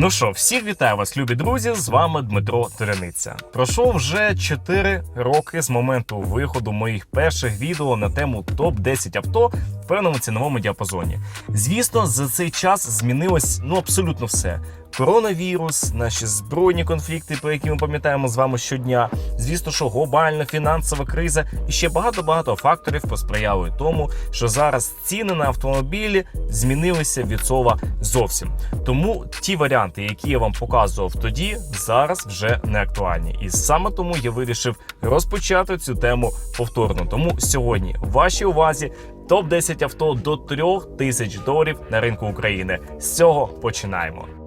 Ну що, всіх вітаю вас, любі друзі! З вами Дмитро Терениця. Пройшов вже 4 роки з моменту виходу моїх перших відео на тему топ 10 авто в певному ціновому діапазоні. Звісно, за цей час змінилось ну абсолютно все. Коронавірус, наші збройні конфлікти, про які ми пам'ятаємо з вами щодня. Звісно, що глобальна фінансова криза і ще багато багато факторів посприяли тому, що зараз ціни на автомобілі змінилися від слова зовсім. Тому ті варіанти, які я вам показував тоді, зараз вже не актуальні. І саме тому я вирішив розпочати цю тему повторно. Тому сьогодні в вашій увазі топ 10 авто до 3 тисяч доларів на ринку України. З цього починаємо.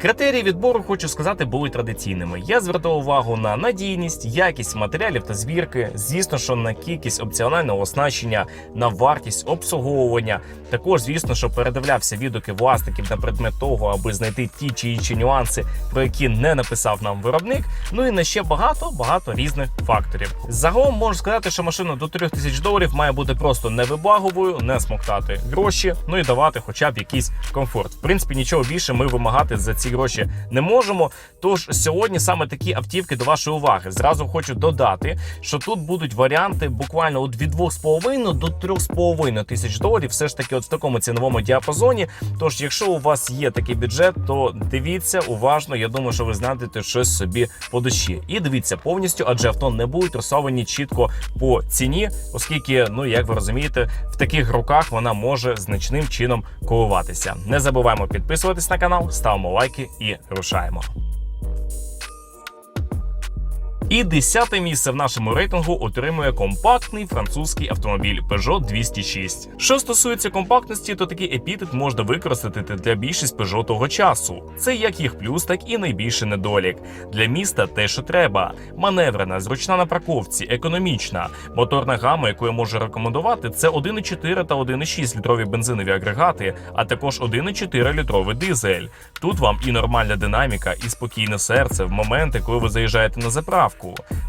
Критерії відбору, хочу сказати, були традиційними. Я звертав увагу на надійність, якість матеріалів та збірки, звісно, що на кількість опціонального оснащення, на вартість обслуговування. Також, звісно, що передивлявся відгуки власників на предмет того, аби знайти ті чи інші нюанси, про які не написав нам виробник. Ну і на ще багато багато різних факторів. Загалом можу сказати, що машина до 3000 доларів має бути просто невибаговою, не смоктати гроші, ну і давати хоча б якийсь комфорт. В принципі, нічого більше ми вимагати за ці гроші не можемо. Тож сьогодні саме такі автівки до вашої уваги. Зразу хочу додати, що тут будуть варіанти буквально от від 2,5 до 3,5 тисяч доларів. Все ж таки, от в такому ціновому діапазоні. Тож, якщо у вас є такий бюджет, то дивіться уважно. Я думаю, що ви знайдете щось собі по душі. І дивіться повністю, адже авто не будуть розсовані чітко по ціні, оскільки, ну як ви розумієте, в таких руках вона може значним чином коливатися. Не забуваємо підписуватись на канал, ставимо лайки і рушаємо. І десяте місце в нашому рейтингу отримує компактний французький автомобіль Peugeot 206. Що стосується компактності, то такий епітет можна використати для більшість Peugeot того часу. Це як їх плюс, так і найбільший недолік. Для міста те, що треба: маневрена, зручна на парковці, економічна. Моторна гама, яку я можу рекомендувати, це 1,4 та 1,6 літрові бензинові агрегати, а також 1,4 літровий дизель. Тут вам і нормальна динаміка, і спокійне серце в моменти, коли ви заїжджаєте на заправку.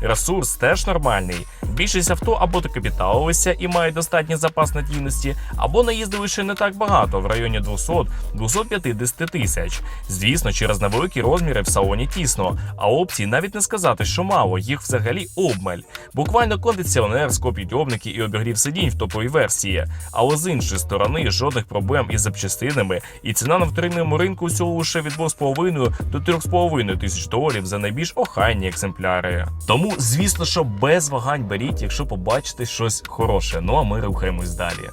Ресурс теж нормальний. Більшість авто або докапіталилися і мають достатній запас надійності, або наїздили ще не так багато в районі 200-250 тисяч. Звісно, через невеликі розміри в салоні тісно, а опцій навіть не сказати, що мало, їх взагалі обмаль. Буквально кондиціонер, склопідйомники і обігрів сидінь в топовій версії. Але з іншої сторони жодних проблем із запчастинами, і ціна на вторинному ринку всього лише від 2,5 до 3,5 тисяч доларів за найбільш охайні екземпляри. Тому, звісно, що без вагань беріть, якщо побачите щось хороше. Ну а ми рухаємось далі.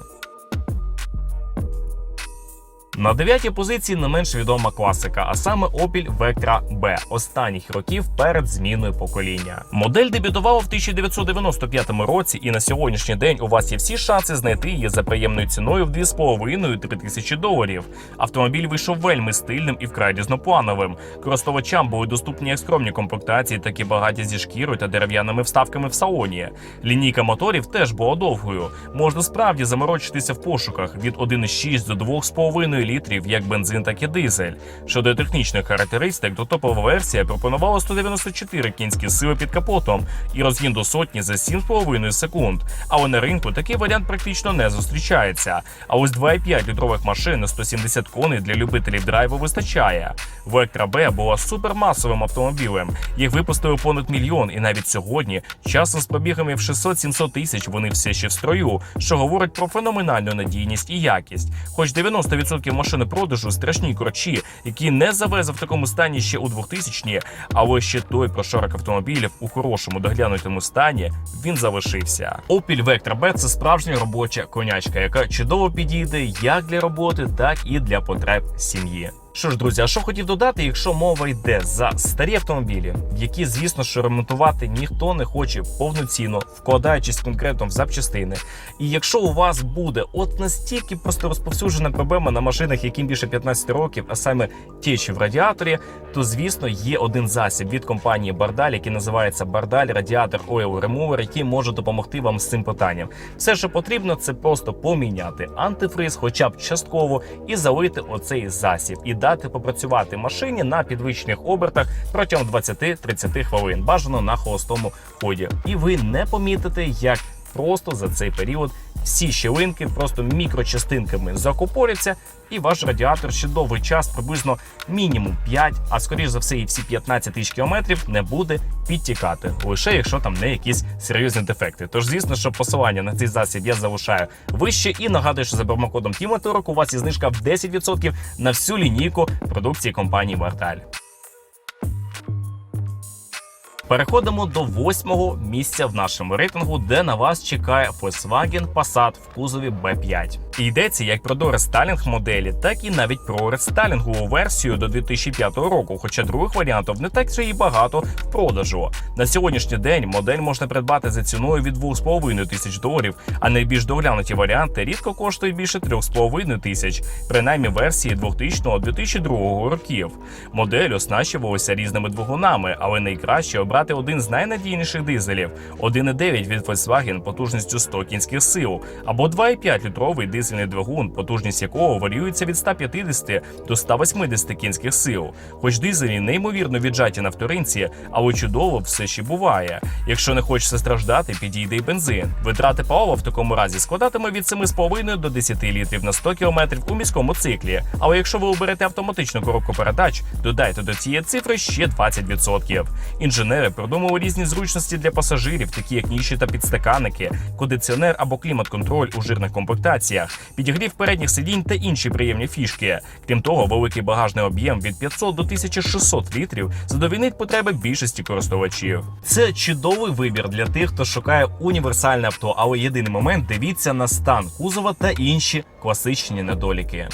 На дев'ятій позиції не менш відома класика, а саме Opel Vectra B останніх років перед зміною покоління. Модель дебютувала в 1995 році, і на сьогоднішній день у вас є всі шанси знайти її за приємною ціною в 2,5-3 тисячі доларів. Автомобіль вийшов вельми стильним і вкрай різноплановим. Користувачам були доступні як скромні комплектації, так і багаті зі шкірою та дерев'яними вставками в салоні. Лінійка моторів теж була довгою. Можна справді заморочитися в пошуках від 1,6 до 2,5 літрів як бензин, так і дизель. Щодо технічних характеристик, то топова версія пропонувала 194 кінські сили під капотом і розгін до сотні за 7,5 секунд. Але на ринку такий варіант практично не зустрічається. А ось 2,5 літрових машин на 170 коней для любителів драйву вистачає. Vectra B була супермасовим автомобілем. Їх випустили понад мільйон, і навіть сьогодні, часом з пробігами в 600-700 тисяч, вони все ще в строю, що говорить про феноменальну надійність і якість. Хоч 90% машини продажу страшні корчі, які не завезли в такому стані ще у 2000-ні, але ще той прошарок автомобілів у хорошому доглянутому стані він залишився. Opel Vectra B – це справжня робоча конячка, яка чудово підійде як для роботи, так і для потреб сім'ї. Що ж, друзі, а що хотів додати, якщо мова йде за старі автомобілі, які, звісно, що ремонтувати ніхто не хоче повноцінно, вкладаючись конкретно в запчастини. І якщо у вас буде от настільки просто розповсюджена проблема на машинах, яким більше 15 років, а саме течі в радіаторі, то звісно є один засіб від компанії Бардаль, який називається Бардаль Radiator Oil Remover, який може допомогти вам з цим питанням. Все, що потрібно, це просто поміняти антифриз, хоча б частково, і залити оцей засіб. І дати попрацювати машині на підвищених обертах протягом 20-30 хвилин, бажано на холостому ході. І ви не помітите, як просто за цей період всі щілинки просто мікрочастинками закупоряться, і ваш радіатор ще довгий час, приблизно мінімум 5, а скоріш за все, і всі 15 тисяч кілометрів не буде підтікати, лише якщо там не якісь серйозні дефекти. Тож, звісно, що посилання на цей засіб я залишаю вище і нагадую, що за промокодом Тімоторок у вас є знижка в 10% на всю лінійку продукції компанії Варталь. Переходимо до восьмого місця в нашому рейтингу, де на вас чекає Volkswagen Passat в кузові B5. Йдеться як про дорестайлінг моделі, так і навіть про рестайлінгову версію до 2005 року. Хоча других варіантів не так вже і багато в продажу. На сьогоднішній день модель можна придбати за ціною від 2,5 тисяч доларів, а найбільш доглянуті варіанти рідко коштують більше 3,5 тисяч, принаймні версії 2000-2002 років. Модель оснащувалася різними двигунами, але найкраще обрати один з найнадійніших дизелів 1,9 від Volkswagen потужністю 100 кінських сил, або 2,5 літровий дизельний двигун, потужність якого варіюється від 150 до 180 кінських сил. Хоч дизелі неймовірно віджаті на вторинці, але чудово все ще буває. Якщо не хочеться страждати, підійде й бензин. Витрати палива в такому разі складатиме від 7,5 до 10 літрів на 100 км у міському циклі. Але якщо ви оберете автоматичну коробку передач, додайте до цієї цифри ще 20%. Інженери продумали різні зручності для пасажирів, такі як ніші та підстаканники, кондиціонер або клімат-контроль у жирних комплектаціях, підігрів передніх сидінь та інші приємні фішки. Крім того, великий багажний об'єм від 500 до 1600 літрів задовільнить потреби більшості користувачів. Це чудовий вибір для тих, хто шукає універсальне авто, але єдиний момент дивіться на стан кузова та інші класичні недоліки.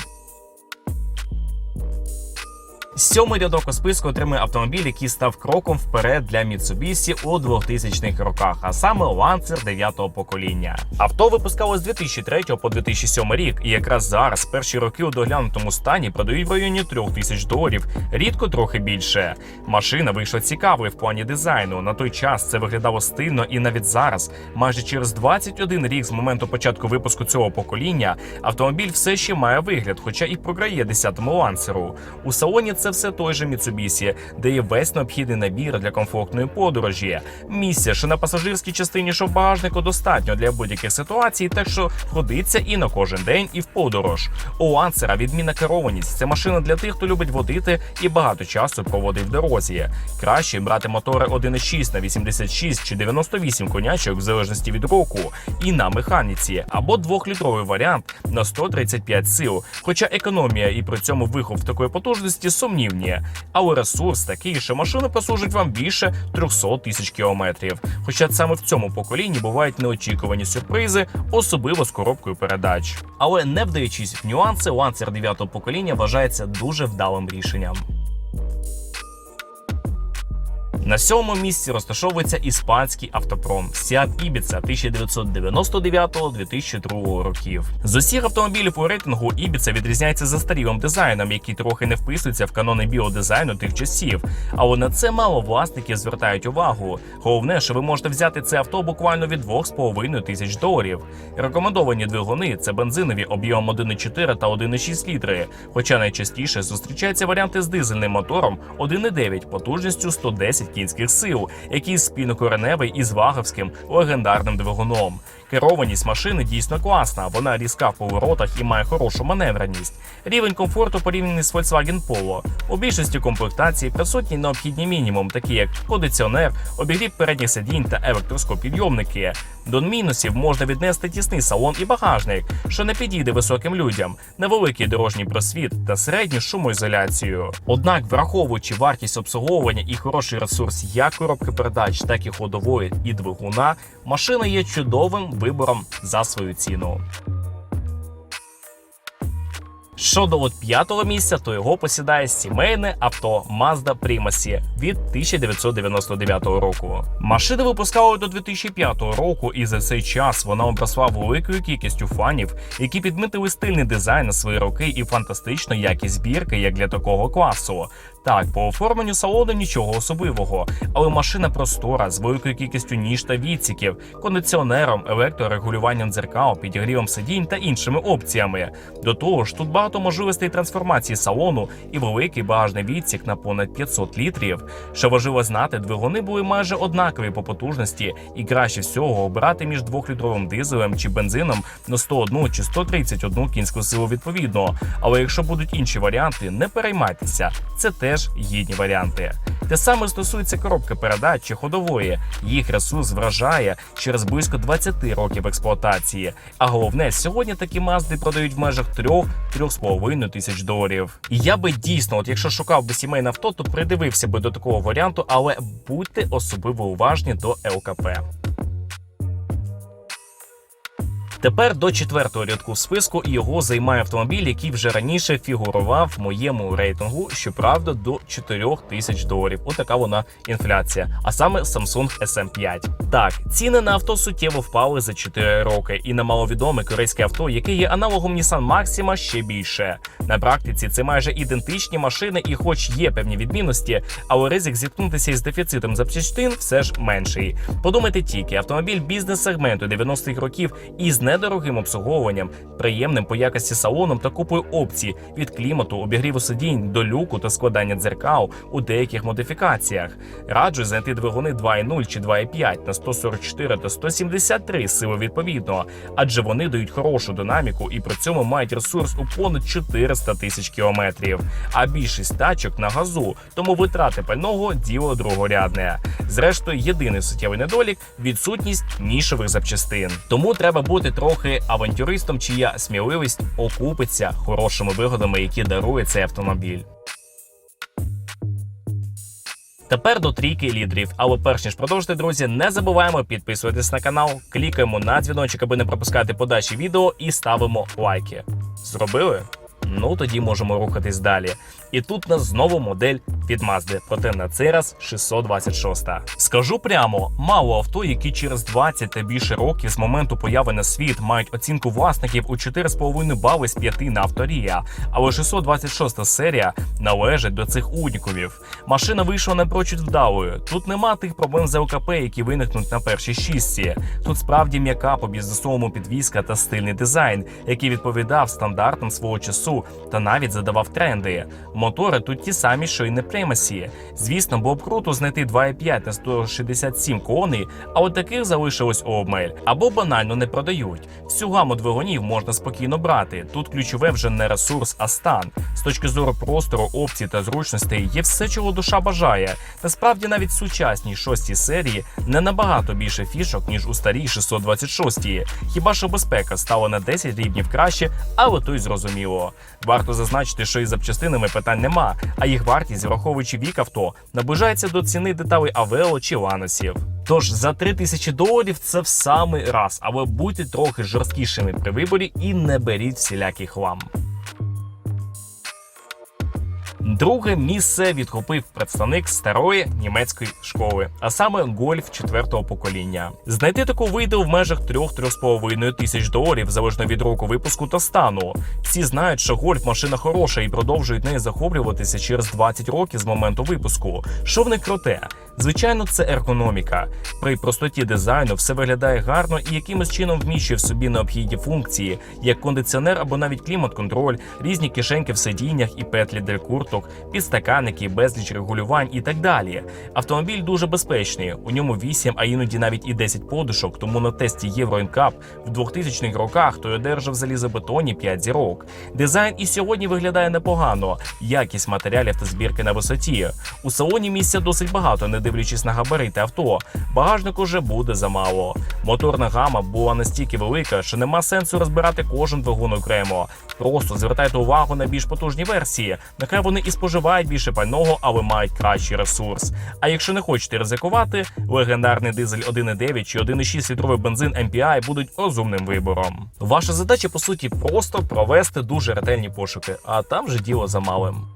Сьомий рядок у списку отримує автомобіль, який став кроком вперед для Mitsubishi у 2000-х роках, а саме Lancer 9-го покоління. Авто випускалось з 2003 по 2007 рік, і якраз зараз перші роки у доглянутому стані продають в районі 3000 доларів, рідко трохи більше. Машина вийшла цікавою в плані дизайну. На той час це виглядало стильно, і навіть зараз, майже через 21 рік з моменту початку випуску цього покоління, автомобіль все ще має вигляд, хоча і програє 10-му лансеру. У салоні це все той же Mitsubishi, де є весь необхідний набір для комфортної подорожі. Місця, що на пасажирській частині, що багажнику достатньо для будь-яких ситуацій, так що годиться і на кожен день, і в подорож. У лансера відмінна керованість. Це машина для тих, хто любить водити і багато часу проводить в дорозі. Краще брати мотори 1,6 на 86 чи 98 конячок в залежності від року, і на механіці, або двохлітровий варіант на 135 сил. Хоча економія і при цьому вихов такої потужності сумнівні. Але ресурс такий, що машини послужить вам більше 300 тисяч кілометрів. Хоча саме в цьому поколінні бувають неочікувані сюрпризи, особливо з коробкою передач. Але не вдаючись в нюанси, ланцер 9 покоління вважається дуже вдалим рішенням. На сьомому місці розташовується іспанський автопром Seat Ibiza 1999-2002 років. З усіх автомобілів у рейтингу Ibiza відрізняється застарілим дизайном, який трохи не вписується в канони біодизайну тих часів. Але на це мало власників звертають увагу. Головне, що ви можете взяти це авто буквально від 2,5 тисяч доларів. Рекомендовані двигуни це бензинові об'ємом 1,4 та 1,6 літри. Хоча найчастіше зустрічаються варіанти з дизельним мотором 1,9 потужністю 110 кінських сил, який спінокореневий із ваговським легендарним двигуном. Керованість машини дійсно класна, вона різка в поворотах і має хорошу маневреність. Рівень комфорту порівняний з Volkswagen Polo. У більшості комплектацій присутній необхідні мінімум, такі як кондиціонер, обігрів передніх сидінь та електроскопідйомники. До мінусів можна віднести тісний салон і багажник, що не підійде високим людям, невеликий дорожній просвіт та середню шумоізоляцію. Однак, враховуючи вартість обслуговування і хороший ресурс як коробки передач, так і ходової і двигуна, машина є чудовим вибором за свою ціну. Щодо от п'ятого місця, то його посідає сімейне авто Mazda Primacy від 1999 року. Машина випускали до 2005 року, і за цей час вона обросла великою кількістю фанів, які підмітили стильний дизайн на свої роки і фантастичну якість збірки, як для такого класу. Так, по оформленню салону нічого особливого, але машина простора з великою кількістю ніж та відсіків, кондиціонером, електрорегулюванням дзеркал, підігрівом сидінь та іншими опціями. До того ж, тут багато можливостей трансформації салону і великий багажний відсік на понад 500 літрів. Що важливо знати, двигуни були майже однакові по потужності, і краще всього обирати між двохлітровим дизелем чи бензином на 101 чи 131 кінську силу відповідно. Але якщо будуть інші варіанти, не переймайтеся, це теж гідні варіанти. Те саме стосується коробки передач чи ходової. Їх ресурс вражає через близько 20 років експлуатації. А головне, сьогодні такі мазди продають в межах 3-3,5 тисяч доларів. І я би дійсно, от якщо шукав би сімейне авто, то придивився би до такого варіанту, але будьте особливо уважні до ЛКП. Тепер до четвертого рядку в списку його займає автомобіль, який вже раніше фігурував в моєму рейтингу, щоправда, до 4 тисяч доларів. Отака вона інфляція. А саме Samsung SM5. Так, ціни на авто суттєво впали за 4 роки, і на маловідоме корейське авто, яке є аналогом Nissan Maxima, ще більше. На практиці це майже ідентичні машини, і, хоч є певні відмінності, але ризик зіткнутися із дефіцитом запчастин все ж менший. Подумайте тільки, автомобіль бізнес-сегменту 90-х років із недорогим обслуговуванням, приємним по якості салоном та купою опцій від клімату, обігріву сидінь до люку та складання дзеркал у деяких модифікаціях. Раджу знайти двигуни 2.0 чи 2.5 на 144 та 173 сили відповідно, адже вони дають хорошу динаміку і при цьому мають ресурс у понад 400 тисяч кілометрів. А більшість тачок на газу, тому витрати пального діло другорядне. Зрештою, єдиний суттєвий недолік відсутність нішових запчастин. Тому треба бути трохи авантюристом, чия сміливість окупиться хорошими вигодами, які дарує цей автомобіль. Тепер до трійки лідерів. Але перш ніж продовжити, друзі, не забуваємо підписуватись на канал, клікаємо на дзвіночок, аби не пропускати подальші відео, і ставимо лайки. Зробили? Ну тоді можемо рухатись далі. І тут у нас знову модель від Mazda, проте на цей раз 626. Скажу прямо, мало авто, які через 20 та більше років з моменту появи на світ мають оцінку власників у 4,5 бали з 5 на авторія. Але 626 серія належить до цих уніковів. Машина вийшла напрочуд вдалою. Тут нема тих проблем з ЛКП, які виникнуть на першій шістці. Тут справді м'яка по бізнесовому підвізка та стильний дизайн, який відповідав стандартам свого часу та навіть задавав тренди. Мотори тут ті самі, що й на Примасі. Звісно, було б круто знайти 2,5 на 167 коней, а от таких залишилось обмель. Або банально не продають. Всю гаму двигунів можна спокійно брати. Тут ключове вже не ресурс, а стан. З точки зору простору, опцій та зручностей є все, чого душа бажає. Насправді навіть сучасній шостій серії не набагато більше фішок, ніж у старій 626. Хіба що безпека стала на 10 рівнів краще, але то й зрозуміло. Варто зазначити, що із запчастинами питань нема, а їх вартість, враховуючи вік авто, наближається до ціни деталей Авео чи Ланосів. Тож за 3000 доларів це в самий раз, але будьте трохи жорсткішими при виборі і не беріть всілякий хлам. Друге місце відхопив представник старої німецької школи, а саме гольф четвертого покоління. Знайти таку вийде в межах 3-3,5 тисяч доларів залежно від року випуску та стану. Всі знають, що гольф машина хороша і продовжують нею захоплюватися через 20 років з моменту випуску. Що в них круте? Звичайно, це ергономіка. При простоті дизайну все виглядає гарно і якимось чином вміщує в собі необхідні функції, як кондиціонер або навіть клімат-контроль, різні кишеньки в сидіннях і петлі для курток, підстаканники, безліч регулювань і так далі. Автомобіль дуже безпечний. У ньому 8, а іноді навіть і 10 подушок. Тому на тесті Євро NCAP в 2000-х роках той одержав залізобетонні 5 зірок. Дизайн і сьогодні виглядає непогано. Якість матеріалів та збірки на висоті. У салоні місця досить багато, не дивлячись на габарити авто. Багажник уже буде замало. Моторна гама була настільки велика, що нема сенсу розбирати кожен двигун окремо. Просто звертайте увагу на більш потужні версії. Нехай вони і споживають більше пального, але мають кращий ресурс. А якщо не хочете ризикувати, легендарний дизель 1.9 чи 1.6 літровий бензин MPI будуть розумним вибором. Ваша задача по суті просто провести дуже ретельні пошуки, а там же діло за малим.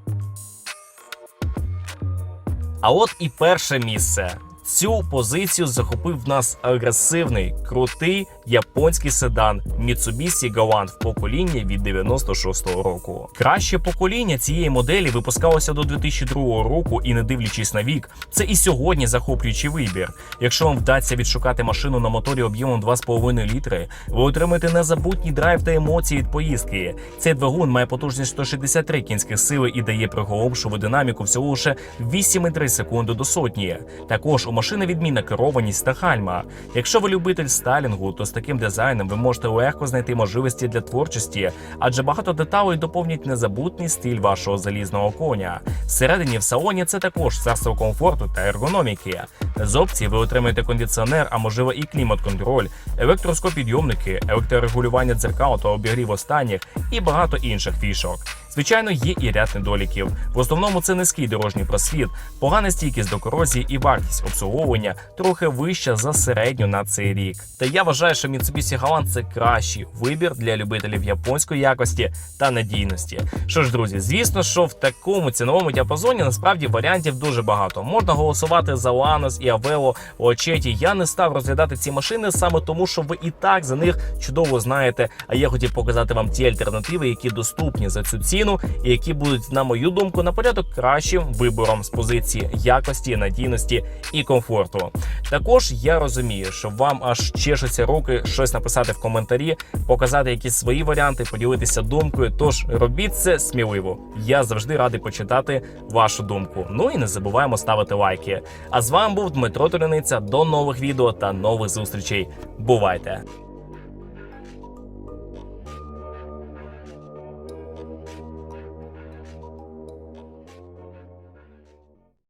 А от і перше місце. Цю позицію захопив в нас агресивний, крутий японський седан Mitsubishi Galant в поколінні від 96-го року. Краще покоління цієї моделі випускалося до 2002 року, і не дивлячись на вік, це і сьогодні захоплюючий вибір. Якщо вам вдасться відшукати машину на моторі об'ємом 2,5 літри, ви отримаєте незабутній драйв та емоції від поїздки. Цей двигун має потужність 163 кінських сили і дає приголомшову динаміку всього лише 8,3 секунди до сотні. Також у машини відмінна керованість та гальма. Якщо ви любитель стайлінгу, то таким дизайном ви можете легко знайти можливості для творчості, адже багато деталей доповнять незабутний стиль вашого залізного коня. Всередині в салоні це також царство комфорту та ергономіки. З опцій ви отримаєте кондиціонер, а можливо і клімат-контроль, електроскопідйомники, електрорегулювання дзеркал та обігрів останніх і багато інших фішок. Звичайно, є і ряд недоліків. В основному це низький дорожній просвіт, погана стійкість до корозії і вартість обслуговування трохи вища за середню на цей рік. Та я вважаю, що Mitsubishi Galant – це кращий вибір для любителів японської якості та надійності. Що ж, друзі, звісно, що в такому ціновому діапазоні насправді варіантів дуже багато. Можна голосувати за Lanos і Aveo Очеті. Я не став розглядати ці машини саме тому, що ви і так за них чудово знаєте. А я хотів показати вам ті альтернативи, які доступні за цю ціну, і які будуть, на мою думку, на порядок кращим вибором з позиції якості, надійності і комфорту. Також я розумію, що вам аж чешуться руки щось написати в коментарі, показати якісь свої варіанти, поділитися думкою. Тож робіть це сміливо. Я завжди радий почитати вашу думку. Ну і не забуваємо ставити лайки. А з вами був Дмитро Толяниця. До нових відео та нових зустрічей. Бувайте!